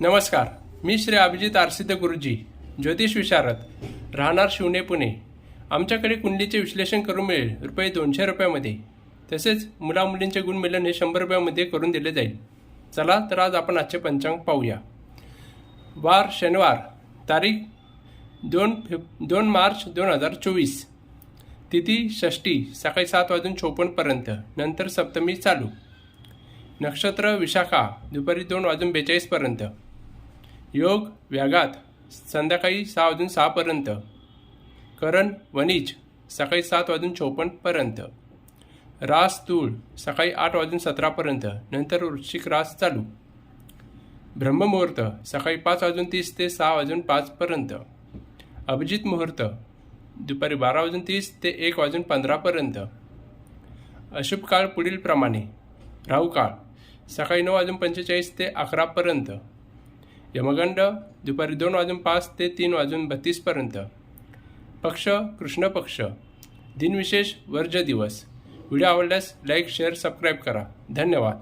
नमस्कार मी श्री अभिजित आरसिद्ध गुरुजी ज्योतिष विशारद राहणार शिवणे पुणे. आमच्याकडे कुंडलीचे विश्लेषण करून मिळेल रुपये दोनशे रुपयामध्ये. तसेच मुलामुलींचे गुण मिलन हे शंभर रुपयामध्ये करून दिले जाईल. चला तर आज आपण आजचे पंचांग पाहूया. वार शनिवार तारीख दोन फेब दोन मार्च दोन हजार चोवीस. तिथी षष्टी सकाळी सात वाजून चोपन्नपर्यंत नंतर सप्तमी चालू. नक्षत्र विशाखा दुपारी दोन वाजून बेचाळीसपर्यंत योग व्याघात संध्याकाळी सहा वाजून सहापर्यंत करण वणिज सकाळी सात वाजून चौपन्नपर्यंत रास तूळ सकाळी आठ वाजून सतरापर्यंत नंतर वृश्चिक रास चालू. ब्रह्ममुहूर्त सकाळी पाच वाजून तीस ते सहा वाजून पाचपर्यंत अभिजित मुहूर्त दुपारी बारा वाजून तीस ते एक वाजून पंधरापर्यंत अशुभ काळ पुढील प्रमाणे राहू काळ सकाळी नऊ वाजून पंचेचाळीस ते अकरापर्यंत यमगंड दुपारी दोन वाजून पाच ते तीन वाजून बत्तीसपर्यंत पक्ष कृष्ण पक्ष. दिनविशेष वर्ज दिवस. व्हिडिओ आवडल्यास लाईक शेअर सबस्क्राईब करा. धन्यवाद.